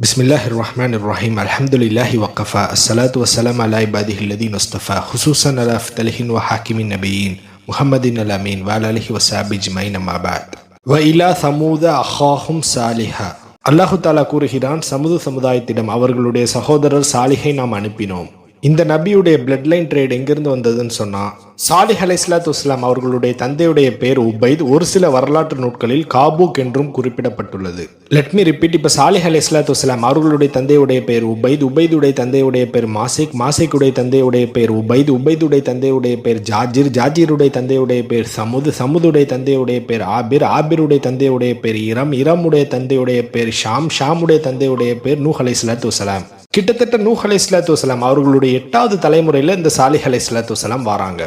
بسم الله الرحمن الرحيم الحمد لله وقفا الصلاة والسلام على عباده الذين اصطفى خصوصا على أفضلهم وحاكم النبيين محمد الأمين وعلى آله وصحبه أجمعين أما بعد وإلى ثمود أخاهم صالحا அல்லாஹு தாலா கூறுகிறான் சமுது சமுதாயத்திடம் அவர்களுடைய சகோதரர் சாலிஹை நாம் அனுப்பினோம் இந்த நபியுடைய பிளட் லைன் ட்ரேட் எங்கிருந்து வந்ததுன்னு சொன்னா சாலிஹ் அலைஸ்லாத்து இஸ்லாம் அவர்களுடைய தந்தையுடைய பேர் உபைத் ஒரு சில வரலாற்று நூட்களில் காபூக் என்றும் குறிப்பிடப்பட்டுள்ளது லெட் மீ ரிப்பீட் இப்ப சாலிஹ் அலைஸ்லாத்து இஸ்லாம் அவர்களுடைய தந்தையுடைய பேர் உபைத் உபைதுடைய தந்தையுடைய பேர் மாசிக் மாசிக்குடைய தந்தையுடைய பேர் உபைத் உபைதுடைய தந்தையுடைய பேர் ஜாஜிர் ஜாஜிருடைய தந்தையுடைய பேர் சமுது சமுதுடைய தந்தையுடைய பேர் ஆபிர் ஆபிருடைய தந்தையுடைய பேர் இரம் இரமுடைய தந்தையுடைய பேர் ஷாம் ஷாமுடைய தந்தையுடைய பேர் நூஹ் அலைஸ்லாத்து வஸ்லாம் கிட்டத்தட்ட நூஹ் அலை சலாத்து வசலாம் அவர்களுடைய எட்டாவது தலைமுறையில் இந்த சாலிஹ் அலை சலாத்து வசலாம் வராங்க.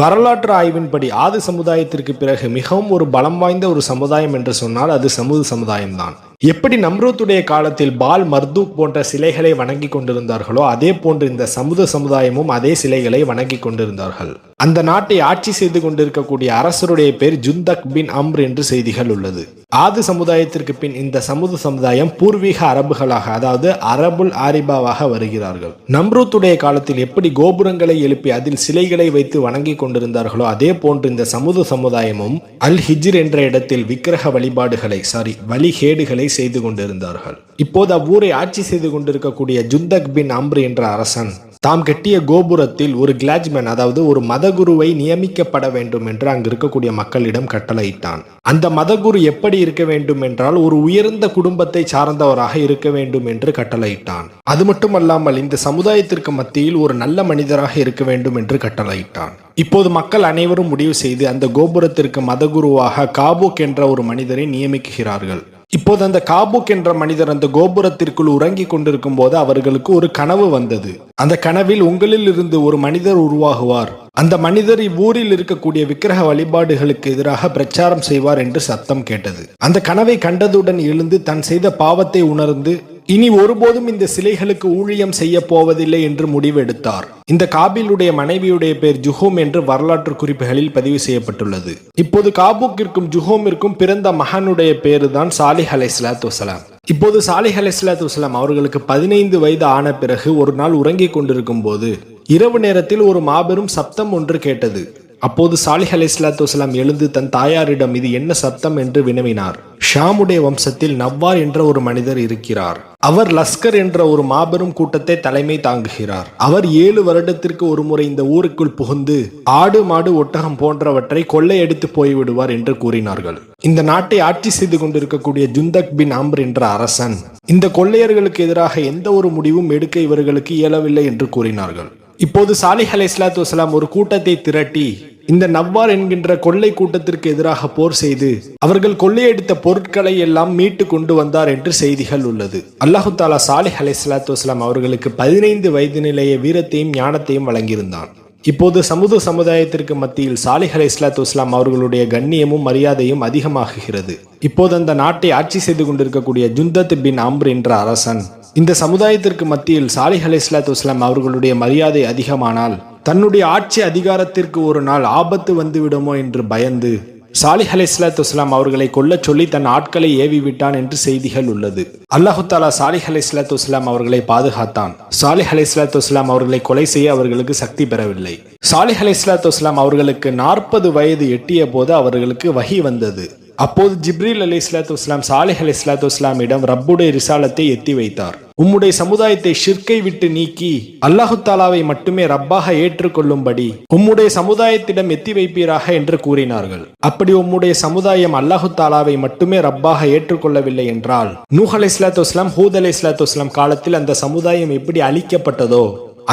வரலாற்று ஆய்வின்படி ஆதி சமுதாயத்திற்கு பிறகு மிகவும் ஒரு பலம் வாய்ந்த ஒரு சமுதாயம் என்று சொன்னால் அது சமூக சமுதாயம்தான். எப்படி நம்ரூத்துடைய காலத்தில் பால் மர்தூக் போன்ற சிலைகளை வணங்கி கொண்டிருந்தார்களோ அதே போன்று இந்த சமுத சமுதாயமும் அதே சிலைகளை வணங்கி கொண்டிருந்தார்கள். அந்த நாட்டை ஆட்சி செய்து கொண்டிருக்கக்கூடிய அரசருடைய பேர் ஜுந்தக் பின் அம்ர் என்று செய்திகள் உள்ளது. ஆது சமுதாயத்திற்கு பின் இந்த சமுத சமுதாயம் பூர்வீக அரபுகளாக அதாவது அரபுல் ஆரிபாவாக வருகிறார்கள். நம்ரூத்துடைய காலத்தில் எப்படி கோபுரங்களை எழுப்பி அதில் சிலைகளை வைத்து வணங்கி கொண்டிருந்தார்களோ அதே போன்று இந்த சமுத சமுதாயமும் அல் ஹிஜிர் என்ற இடத்தில் விக்கிரக வழிபாடுகளை சாரி வழிகேடுகளை செய்து கொண்டிருந்தார்கள். இப்போது அவ்வூரை ஆட்சி செய்து கொண்டிருக்கக்கூடிய ஜுந்தக் பின் அம்ரு என்ற அரசன் தாம் கட்டிய கோபுரத்தில் ஒரு கிளாஜ்மேன் அதாவது ஒரு மதகுருவை நியமிக்கப்பட வேண்டும் என்று அங்கு இருக்கக்கூடிய மக்களிடம் கட்டளையிட்டான். அந்த மதகுரு எப்படி இருக்க வேண்டும் என்றால் ஒரு உயர்ந்த குடும்பத்தை சார்ந்தவராக இருக்க வேண்டும் என்று கட்டளையிட்டான். அது மட்டுமல்லாமல் இந்த சமுதாயத்திற்கு மத்தியில் ஒரு நல்ல மனிதராக இருக்க வேண்டும் என்று கட்டளையிட்டான். இப்போது மக்கள் அனைவரும் முடிவு செய்து அந்த கோபுரத்திற்கு மதகுருவாக காபூக் என்ற ஒரு மனிதரை நியமிக்கிறார்கள். இப்போது அந்த காபுக் என்ற மனிதர் அந்த கோபுரத்திற்குள் உறங்கிக் கொண்டிருக்கும் போது அவர்களுக்கு ஒரு கனவு வந்தது. அந்த கனவில் உங்களில் இருந்து ஒரு மனிதர் உருவாகுவார். அந்த மனிதர் இவ்வூரில் இருக்கக்கூடிய விக்கிரக வழிபாடுகளுக்கு எதிராக பிரச்சாரம் செய்வார் என்று சத்தம் கேட்டது. அந்த கனவை கண்டதுடன் எழுந்து தன் செய்த பாவத்தை உணர்ந்து இனி ஒருபோதும் இந்த சிலைகளுக்கு ஊழியம் செய்ய போவதில்லை என்று முடிவெடுத்தார். இந்த காபிலுடைய மனைவியுடைய பெயர் ஜுஹோம் என்று வரலாற்று குறிப்புகளில் பதிவு செய்யப்பட்டுள்ளது. இப்போது காபூக்கிற்கும் ஜுஹோமிற்கும் பிறந்த மகனுடைய பேரு தான் சாலிஹ் அலை சலாத்து வசலாம் இப்போது சாலிஹ் அலை சலாத்து வசலாம் அவர்களுக்கு பதினைந்து வயது ஆன பிறகு ஒரு நாள் உறங்கிக் கொண்டிருக்கும் போது இரவு நேரத்தில் ஒரு மாபெரும் சப்தம் ஒன்று கேட்டது. அப்போது சாலிஹ் அலை சலாத்து வசலாம் எழுந்து தன் தாயாரிடம் இது என்ன சப்தம்? என்று வினவினார். ஷாமுடைய வம்சத்தில் நவ்வார் என்ற ஒரு மனிதர் இருக்கிறார். அவர் லஸ்கர் என்ற ஒரு மாபெரும் கூட்டத்தை தலைமை தாங்குகிறார். அவர் ஏழு வருடத்திற்கு ஒரு முறை இந்த ஊருக்குள் புகுந்து ஆடு மாடு ஒட்டகம் போன்றவற்றை கொள்ளையடித்து போய்விடுவார் என்று கூறினார்கள். இந்த நாட்டை ஆட்சி செய்து கொண்டிருக்கக்கூடிய ஜுந்தக் பின் ஆம்பர் என்ற அரசன் இந்த கொள்ளையர்களுக்கு எதிராக எந்த ஒரு முடிவும் எடுக்க இவர்களுக்கு இயலவில்லை என்று கூறினார்கள். இப்போது சாலிஹ் அலை இஸ்லாத்து வசலாம் ஒரு கூட்டத்தை திரட்டி இந்த நவ்வார் என்கின்ற கொள்ளை கூட்டத்திற்கு எதிராக போர் செய்து அவர்கள் கொள்ளையடித்த பொருட்களை எல்லாம் மீட்டு கொண்டு வந்தார் என்று செய்திகள் உள்ளது. அல்லாஹு தாலா சாலிஹ் அலை இஸ்லாத்து வஸ்லாம் அவர்களுக்கு பதினைந்து வயது நிலைய வீரத்தையும் ஞானத்தையும் வழங்கியிருந்தான். இப்போது சமூக சமுதாயத்திற்கு மத்தியில் சாலிஹ் அலை இஸ்லாத்து அவர்களுடைய கண்ணியமும் மரியாதையும் அதிகமாகுகிறது. இப்போது அந்த நாட்டை ஆட்சி செய்து கொண்டிருக்கக்கூடிய ஜுந்தத் பின் அம்ர் என்ற அரசன் இந்த சமுதாயத்திற்கு மத்தியில் சாலிஹ் அலை இஸ்லாத்து அவர்களுடைய மரியாதை அதிகமானால் தன்னுடைய ஆட்சி அதிகாரத்திற்கு ஒரு நாள் ஆபத்து வந்துவிடுமோ என்று பயந்து சாலிஹ் அலை இஸ்லாத்து வஸ்லாம் அவர்களை கொல்லச் சொல்லி தன் ஆட்களை ஏவி விட்டான் என்று செய்திகள் உள்ளது. அல்லாஹு தாலா சாலிஹ் அலை இஸ்லாத்து வஸ்லாம் அவர்களை பாதுகாத்தான். சாலிஹ் அலை இஸ்லாத்து வஸ்லாம் அவர்களை கொலை செய்ய அவர்களுக்கு சக்தி பெறவில்லை. சாலிஹ் அலை இஸ்லாத்து வஸ்லாம் அவர்களுக்கு நாற்பது வயது எட்டிய போது அவர்களுக்கு வகி வந்தது. அப்போது ஜிப்ரீல் அலி இஸ்லாத்து இஸ்லாம் சாலிஹ் அலி இஸ்லாத்து இஸ்லாமிடம் ரப்புடைய ரிசாலத்தை எத்தி வைத்தார். உம்முடைய சமுதாயத்தை ஷிர்கை விட்டு நீக்கி அல்லாஹு தாலாவை மட்டுமே ரப்பாக ஏற்றுக்கொள்ளும்படி உம்முடைய சமுதாயத்திடம் எத்தி வைப்பீராக என்று கூறினார்கள். அப்படி உம்முடைய சமுதாயம் அல்லாஹு தாலாவை மட்டுமே ரப்பாக ஏற்றுக்கொள்ளவில்லை என்றால் நூஹ் அலி இஸ்லாத்து இஸ்லாம் ஹூத் அலி இஸ்லாத்து இஸ்லாம் காலத்தில் அந்த சமுதாயம் எப்படி அழிக்கப்பட்டதோ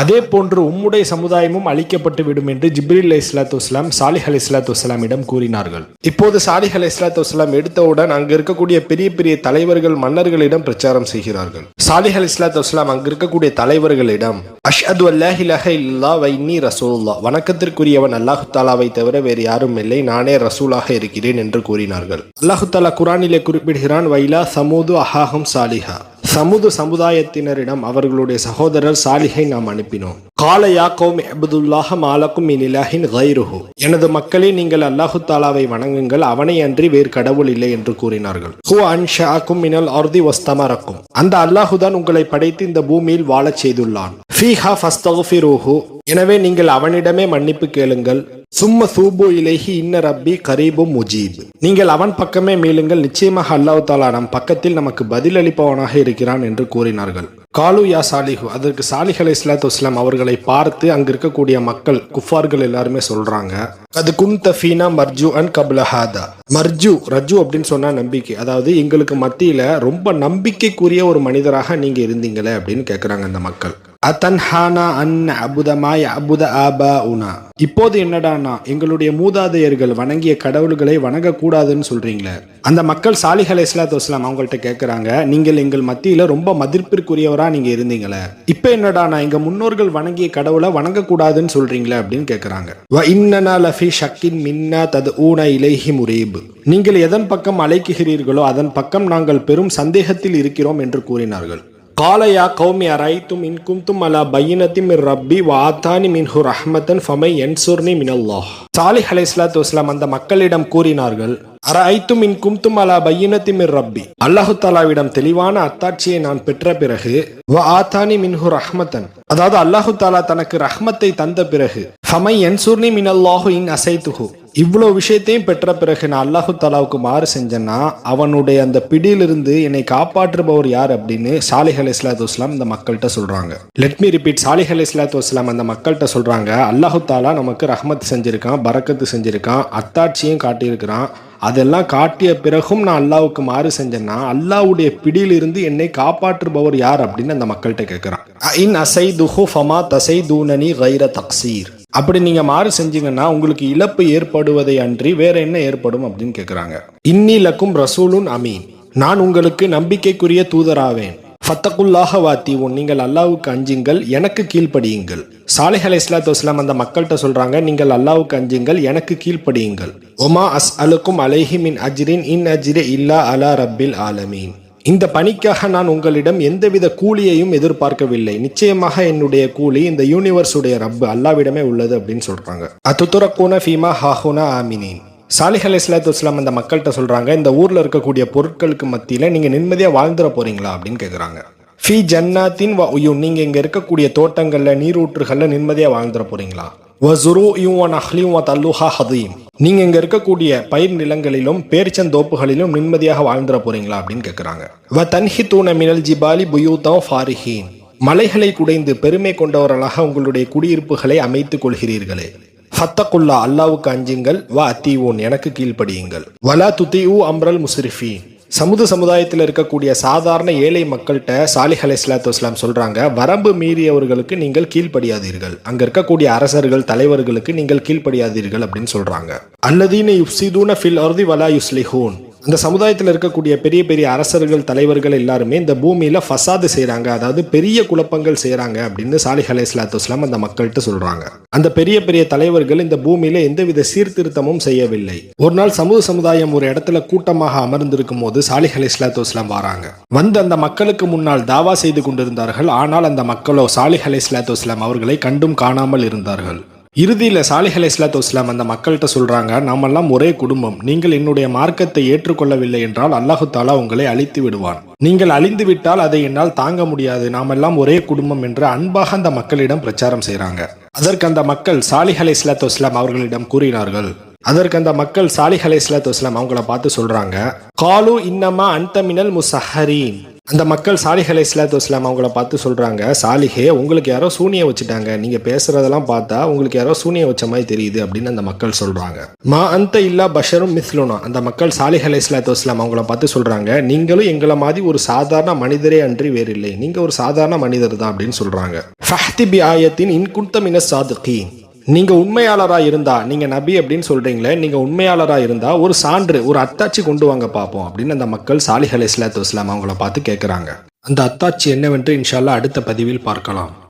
அதே போன்று உம்முடைய சமுதாயமும் அழிக்கப்பட்டு விடும் என்று ஜிப்ரில் இஸ்லாத்து வஸ்லாம் சாலிஹ் அலி இஸ்லாத்து வஸ்லாமிடம் கூறினார்கள். இப்போது சாலிஹ் அலி இஸ்லாத்து வஸ்லாம் எடுத்தவுடன் அங்கு இருக்கக்கூடிய பெரிய பெரிய தலைவர்கள் மன்னர்களிடம் பிரச்சாரம் செய்கிறார்கள். சாலிஹ் அலி இஸ்லாத்து வஸ்லாம் அங்கு இருக்கக்கூடிய தலைவர்களிடம் அஷ்ஹது அல்லாஹ் இலஹ இல்லா வைன்னி ரசூல்லா வணக்கத்திற்குரியவன் அல்லாஹு தாலாவை தவிர வேறு யாரும் இல்லை நானே ரசூலாக இருக்கிறேன் என்று கூறினார்கள். அல்லாஹு தாலா குரானிலே குறிப்பிடுகிறான் வைலா சமூது அஹாஹும் சாலிஹா. சமுது சமுதாயத்தினரிடம் அவர்களுடைய சகோதரர் சாலிகை நாம் அனுப்பினோம். காலையா கௌம் அபுதுல்லாஹ மாலக்கும் இனிலாஹின் கைருஹு எனது மக்களே நீங்கள் அல்லாஹு தாலாவை வணங்குங்கள். அவனை அன்றி வேறு கடவுள் இல்லை என்று கூறினார்கள். ஹூ அன்ஷாக்கும் மினல் அர்தி வஸ்தமரக்கும். அந்த அல்லாஹுதான் உங்களை படைத்து இந்த பூமியில் வாழச் செய்துள்ளான். ஃபீஹா ஃபஸ்தகுஃபிரூஹு எனவே நீங்கள் அவனிடமே மன்னிப்பு கேளுங்கள். சும்ம சூபு இலேஹி இன்ன ரப்பி கரீபும் முஜீப். நீங்கள் அவன் பக்கமே மீளுங்கள். நிச்சயமாக அல்லாஹு தாலா நம் பக்கத்தில் நமக்கு பதிலளிப்பவனாக இருக்கிறான் என்று கூறினார்கள். காலு யா சாலிஹு. அதற்கு சாலிஹ் அலை இஸ்லாத்து அவர்கள் அவர்களை பார்த்து அங்கே இருக்கக்கூடிய மக்கள் குஃபார்கள் எல்லாருமே சொல்றாங்க அது குன் தஃபீனா மர்ஜு அண்ட் கபலஹாதா மர்ஜு ரஜு அப்படின்னு சொன்னால் நம்பிக்கை. அதாவது எங்களுக்கு மத்தியில ரொம்ப நம்பிக்கைக்குரிய ஒரு மனிதராக நீங்க இருந்தீங்களே அப்படின்னு கேக்குறாங்க அந்த மக்கள். அதன்ஹானா அன் அபுதமாய் அபுத ஆபா உனா இப்போது என்னடானா எங்களுடைய மூதாதையர்கள் வணங்கிய கடவுள்களை வணங்கக்கூடாதுன்னு சொல்றீங்களே. அந்த மக்கள் சாலிஹ் அலை இஸ்லாத்து வஸ்லாம் அவங்கள்ட்ட கேட்குறாங்க நீங்கள் எங்கள் மத்தியில ரொம்ப மதிப்பிற்குரியவரா நீங்க இருந்தீங்களே. இப்போ என்னடானா எங்க முன்னோர்கள் வணங்கிய கடவுளை வணங்கக்கூடாதுன்னு சொல்றீங்களே அப்படின்னு கேட்குறாங்க வ இன்னனா லஃபி ஷக்கின் மின்னா தது ஊன இலைஹி முரீப். நீங்கள் எதன் பக்கம் அழைக்குகிறீர்களோ அதன் பக்கம் நாங்கள் பெரும் சந்தேகத்தில் இருக்கிறோம் என்று கூறினார்கள். قال يا قوم أرأيتم إن كنتم على بينة من ربي وآتاني منه رحمة فمن ينصرني من الله சாலிஹ் அலைஹிஸ்ஸலாத்து வஸ்ஸலாம் அந்த மக்களிடம் கூறினார்கள் அரைத்தும் இன் கும்தும் அலா பையினத்தி மிர் ரப்பி அல்லாஹு தாலாவிடம் தெளிவான அத்தாட்சியை நான் பெற்ற பிறகு வ ஆத்தானி மின்ஹு ரஹ்மத்தன் அதாவது அல்லாஹு தாலா தனக்கு ரஹ்மத்தை தந்த பிறகு ஃபமை என்சூர்னி மினல்லாஹு இன் அசைத்துஹு இவ்வளோ விஷயத்தையும் பெற்ற பிறகு நான் அல்லாஹு தாலாவுக்கு மாறு செஞ்சேன்னா அவனுடைய அந்த பிடியிலிருந்து என்னை காப்பாற்றுபவர் யார் அப்படின்னு சாலிஹ் அலி இஸ்லாத்து வஸ்லாம் இந்த மக்கள்கிட்ட சொல்றாங்க. Let me repeat Salih Ali இஸ்லாத்து வஸ்லாம் அந்த மக்கள்கிட்ட சொல்றாங்க அல்லாஹு தாலா நமக்கு ரஹ்மத் செஞ்சிருக்கான் பரக்கத்து செஞ்சிருக்கான் அத்தாட்சியும் காட்டியிருக்கிறான். அதெல்லாம் காட்டிய பிறகும் நான் அல்லாவுக்கு மாறு செஞ்சேன்னா அல்லாவுடைய பிடியிலிருந்து என்னை காப்பாற்றுபவர் யார்? அப்படின்னு அந்த மக்கள்கிட்ட கேட்கிறான் இன் அசை துஹு ஃபமா தசை தூனனி கைர தக்சீர் அப்படி நீங்க மாறு செஞ்சீங்கன்னா உங்களுக்கு இழப்பு ஏற்படுவதை அன்றி வேற என்ன ஏற்படும் அப்படின்னு கேட்குறாங்க இன்னிலக்கும் ரசூலுன் அமீன். நான் உங்களுக்கு நம்பிக்கைக்குரிய தூதராவேன். ஃபத்தகுல்லாக உன் நீங்கள் அல்லாவுக்கு அஞ்சுங்கள் எனக்கு கீழ்ப்படியுங்கள். சாலிஹ் அலி இஸ்லாத்து வஸ்லாம் அந்த மக்கள்கிட்ட சொல்றாங்க நீங்கள் அல்லாவுக்கு அஞ்சுங்கள் எனக்கு கீழ்ப்படியுங்கள். ஒமா அஸ் அலுக்கும் அலைஹி மின் அஜ்ரின் இன் அஜ்ரி இல்லா அலா ரப்பில் ஆலமீன். இந்த பணிக்காக நான் உங்களிடம் எந்தவித கூலியையும் எதிர்பார்க்கவில்லை. நிச்சயமாக என்னுடைய கூலி இந்த யூனிவர்ஸுடைய ரப்பு அல்லாவிடமே உள்ளது அப்படின்னு சொல்றாங்க. அத்துத்துரக்கூன ஃபீமா ஹாஹுனா ஆமினின். சாலிஹ் அலி இஸ்லாத்து இஸ்லாம் அந்த மக்கள்கிட்ட சொல்றாங்க இந்த ஊர்ல இருக்கக்கூடிய பொருட்களுக்கு மத்தியில நீங்க நிம்மதியா வாழ்ந்துட போறீங்களா அப்படின்னு கேக்குறாங்க. ஃபி ஜன்னாத்தின் வ உயூன் நீங்க இங்க இருக்கக்கூடிய தோட்டங்கள்ல நீரூற்றுகள்ல நிம்மதியா வாழ்ந்துட போறீங்களா? வசுரூயும் வ நஹ்லியும் வ தல்லுஹா ஹதீம் நீங்க இங்க இருக்கக்கூடிய பயிர் நிலங்களிலும் பேரிச்சந்தோப்புகளிலும் நிம்மதியாக வாழ்ந்துட போறீங்களா அப்படின்னு கேக்குறாங்க. வ தன்ஹி தூண மினல் ஜிபாலி புயூதம் ஃபாரிஹீன் மலைகளை குடைந்து பெருமை கொண்டவர்களாக உங்களுடைய குடியிருப்புகளை அமைத்துக் கொள்கிறீர்களே. ஃபத்தகுல்லா அல்லாவுக்கு அஞ்சுங்கள். வா அத்தீவோன் எனக்கு கீழ்ப்படியுங்கள். வலா துத்தியூ அம்ரல் முஸ்ரிஃபீன். சமுத சமுதாயத்தில் இருக்கக்கூடிய சாதாரண ஏழை மக்கள்கிட்ட சாலிஹ் அலி இஸ்லாத்து இஸ்லாம் சொல்கிறாங்க வரம்பு மீறியவர்களுக்கு நீங்கள் கீழ்ப்படியாதீர்கள். அங்கே இருக்கக்கூடிய அரசர்கள் தலைவர்களுக்கு நீங்கள் கீழ்ப்படியாதீர்கள் அப்படின்னு சொல்கிறாங்க அல்லதீன யுப்சிதூன ஃபில் அர்தி வலா யுஸ்லிஹூன். அந்த சமுதாயத்தில் இருக்கக்கூடிய பெரிய பெரிய அரசர்கள் தலைவர்கள் எல்லாருமே இந்த பூமியில் ஃபசாது செய்கிறாங்க அதாவது பெரிய குழப்பங்கள் செய்கிறாங்க அப்படின்னு சாலிஹ் அலை இஸ்லாத்து அந்த மக்கள்கிட்ட சொல்கிறாங்க அந்த பெரிய பெரிய தலைவர்கள் இந்த பூமியில் எந்தவித சீர்திருத்தமும் செய்யவில்லை. ஒரு நாள் சமூக சமுதாயம் ஒரு இடத்துல கூட்டமாக அமர்ந்திருக்கும் போது சாலிஹ் அலி இஸ்லாத்து வராங்க. வந்து அந்த மக்களுக்கு முன்னால் தாவா செய்து கொண்டிருந்தார்கள். ஆனால் அந்த மக்களோ சாலிஹ் அலி இஸ்லாத்து அவர்களை கண்டும் காணாமல் இருந்தார்கள். இறுதியில் சாலிஹ் அலி இஸ்லாத்து அந்த மக்கள்கிட்ட சொல்றாங்க நாமெல்லாம் ஒரே குடும்பம். நீங்கள் என்னுடைய மார்க்கத்தை ஏற்றுக்கொள்ளவில்லை என்றால் அல்லாஹு தாலா உங்களை அழித்து விடுவான். நீங்கள் அழிந்து விட்டால் அதை என்னால் தாங்க முடியாது. நாமெல்லாம் ஒரே குடும்பம் என்று அன்பாக அந்த மக்களிடம் பிரச்சாரம் செய்றாங்க. அதற்கு அந்த மக்கள் சாலிஹ் அலி இஸ்லாத்து அவர்களிடம் கூறினார்கள். அதற்கு அந்த மக்கள் சாலிஹ் அலை இஸ்லாத்து அவங்கள பார்த்து சொல்றாங்க காலு இன்னமா அந்த முசஹரீன் அந்த மக்கள் சாலிஹ் அலை இஸ்லாத்து இஸ்லாம் அவங்கள பார்த்து சொல்கிறாங்க சாலிஹே உங்களுக்கு யாரோ சூனியை வச்சுட்டாங்க. நீங்கள் பேசுகிறதெல்லாம் பார்த்தா உங்களுக்கு யாரோ சூனியை வச்ச மாதிரி தெரியுது அப்படின்னு அந்த மக்கள் சொல்கிறாங்க மா அந்த இல்லா பஷரும் மிஸ்லுனா. அந்த மக்கள் சாலிஹ் அலை இஸ்லாத்து இஸ்லாம் அவங்கள பார்த்து சொல்கிறாங்க நீங்களும் எங்களை மாதிரி ஒரு சாதாரண மனிதரே அன்றி வேறில்லை. நீங்கள் ஒரு சாதாரண மனிதர் தான் அப்படின்னு சொல்கிறாங்க ஃபஹ்தி பி ஆயத்தின் இன்குந்த மின சாதுகீன். நீங்க உண்மையாளரா இருந்தா நீங்க நபி அப்படின்னு சொல்றீங்களே நீங்க உண்மையாளரா இருந்தா ஒரு சான்று ஒரு அத்தாட்சி கொண்டு வாங்க பார்ப்போம் அப்படின்னு அந்த மக்கள் சாலிஹ் அலை இஸ்லாத்து இஸ்லாம் அவங்கள பார்த்து கேட்குறாங்க அந்த அத்தாட்சி என்னவென்று இன்ஷால்லா அடுத்த பதிவில் பார்க்கலாம்.